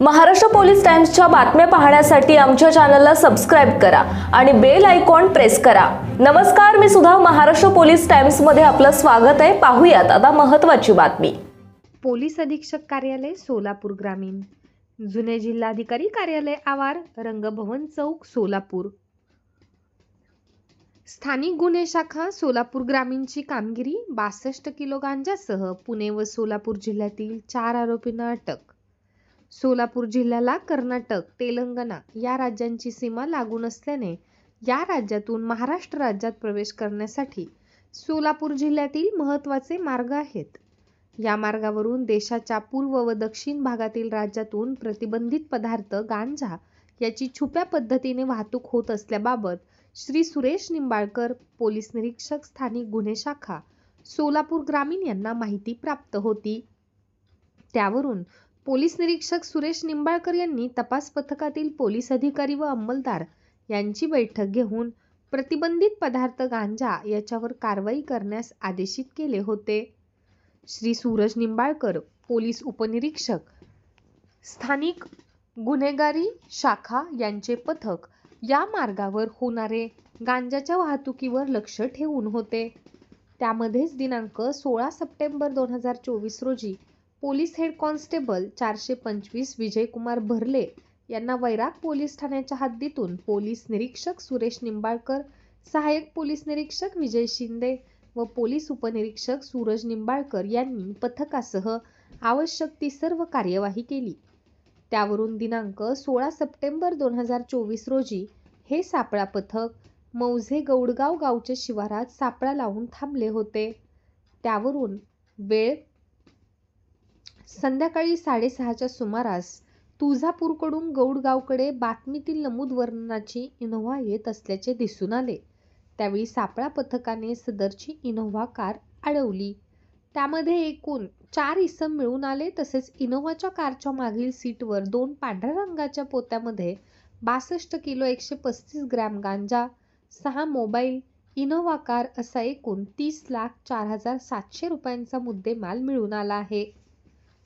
Maharashtra police टाइम्सच्या बातम्या पाहण्यासाठी आमच्या चॅनलला सबस्क्राईब करा आणि बेल आयकॉन प्रेस करा. नमस्कार मी सुद्धा महाराष्ट्र पोलीस टाइम्समध्ये आपलं स्वागत आहे. पाहूयात आता महत्वाची बातमी. पोलीस अधीक्षक कार्यालय सोलापूर ग्रामीण. जुने जिल्हाधिकारी कार्यालय आवार रंगभवन चौक सोलापूर. स्थानिक गुन्हे शाखा सोलापूर ग्रामीणची कामगिरी बासष्ट किलो गांजासह पुणे व सोलापूर जिल्ह्यातील चार आरोपींना अटक. सोलापूर जिल्ह्याला कर्नाटक तेलंगणा या राज्यांची सीमा लागून असल्याने या राज्यातून महाराष्ट्र राज्यात प्रवेश करण्यासाठी सोलापूर जिल्ह्यातील महत्त्वाचे मार्ग आहेत. या मार्गावरून देशाच्या पूर्व व दक्षिण भागातील राज्यातून प्रतिबंधित पदार्थ गांजा याची छुप्या पद्धतीने वाहतूक होत असल्याबाबत श्री सुरेश निंबाळकर पोलीस निरीक्षक स्थानिक गुन्हे शाखा सोलापूर ग्रामीण यांना माहिती प्राप्त होती. त्यावरून पोलीस निरीक्षक सुरेश निंबाळकर यांनी तपास पथकातील पोलीस अधिकारी व अंमलदार यांची बैठक घेऊन प्रतिबंधित पदार्थ गांजा याच्यावर कारवाई करण्यास आदेशित केले होते. श्री सूरज निंबाळकर पोलीस उपनिरीक्षक स्थानिक गुन्हेगारी शाखा यांचे पथक या मार्गावर होणारे गांजाच्या वाहतुकीवर लक्ष ठेवून होते. त्यामध्येच दिनांक सोळा सप्टेंबर दोन हजार चोवीस रोजी पोलीस हेड कॉन्स्टेबल चारशे पंचवीस विजयकुमार भरले यांना वैराग पोलीस ठाण्याच्या हद्दीतून पोलीस निरीक्षक सुरेश निंबाळकर सहाय्यक पोलीस निरीक्षक विजय शिंदे व पोलीस उपनिरीक्षक सूरज निंबाळकर यांनी पथकासह आवश्यक ती सर्व कार्यवाही केली. त्यावरून दिनांक सोळा सप्टेंबर दोन हजार चोवीस रोजी हे सापळा पथक मौझे गौडगाव गावच्या शिवारात सापळा लावून थांबले होते. त्यावरून वेळ संध्याकाळी साडेसहाच्या सुमारास तुळजापूरकडून गौडगावकडे बातमीतील नमूद वर्णनाची इनोव्हा येत असल्याचे दिसून आले. त्यावेळी सापळा पथकाने सदरची इनोव्हा कार अडवली. त्यामध्ये एकूण चार इसम मिळून आले तसेच इनोव्हाच्या कारच्या मागील सीटवर दोन पांढऱ्या रंगाच्या पोत्यामध्ये बासष्ट किलो एकशे पस्तीस ग्रॅम गांजा सहा मोबाईल इनोव्हा कार असा एकूण तीस लाख चार हजार सातशे रुपयांचा मुद्देमाल मिळून आला आहे.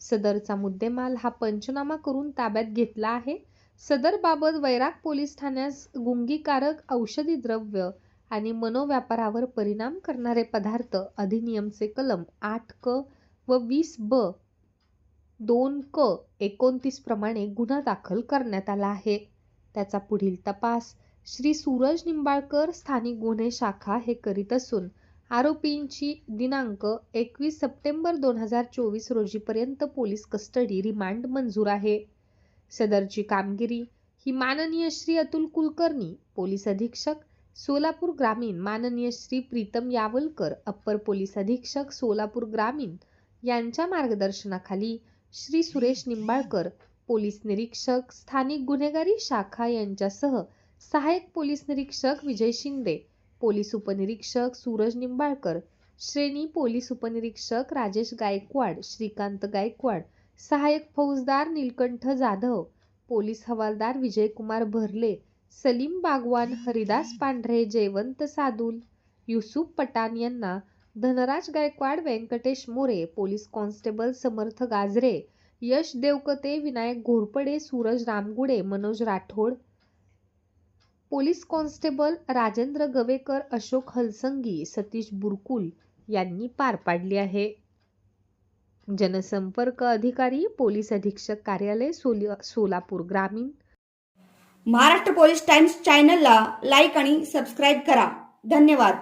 सदरचा मुद्देमाल हा पंचनामा करून ताब्यात घेतला आहे. सदरबाबत वैराग पोलीस ठाण्यास गुंगीकारक औषधी द्रव्य आणि मनोव्यापारावर परिणाम करणारे पदार्थ अधिनियमचे कलम आठ क व वीस ब दोन क एकोणतीस प्रमाणे गुन्हा दाखल करण्यात आला आहे. त्याचा पुढील तपास श्री सूरज निंबाळकर स्थानिक गुन्हे शाखा हे करीत असून आरोपींची दिनांक एकवीस सप्टेंबर दोन हजार चोवीस रोजीपर्यंत पोलीस कस्टडी रिमांड मंजूर आहे. सदरची कामगिरी ही माननीय श्री अतुल कुलकर्णी पोलीस अधीक्षक सोलापूर ग्रामीण माननीय श्री प्रीतम यावलकर अप्पर पोलीस अधीक्षक सोलापूर ग्रामीण यांच्या मार्गदर्शनाखाली श्री सुरेश निंबाळकर पोलीस निरीक्षक स्थानिक गुन्हेगारी शाखा यांच्यासह सहाय्यक पोलीस निरीक्षक विजय शिंदे पोलीस उपनिरीक्षक सूरज निंबाळकर श्रेणी पोलीस उपनिरीक्षक राजेश गायकवाड श्रीकांत गायकवाड सहाय्यक फौजदार नीलकंठ जाधव पोलीस हवालदार विजयकुमार भरले सलीम बागवान हरिदास पांढरे जयवंत सादुल युसुफ पठाण यांना Dhanraj Gaikwad Venkatesh More police constable Samarth Gajare Yash Devkate Vinayak Ghorpade Suraj Ramgude Manoj Rathod police constable Rajendra Gavekar Ashok Halsangi Satish Burkul यांनी पार पाडली आहे. जनसंपर्क अधिकारी पोलीस अधीक्षक कार्यालय सोल सोलापूर ग्रामीण. महाराष्ट्र पोलीस टाइम्स चॅनलला लाईक आणि सबस्क्राईब करा. धन्यवाद.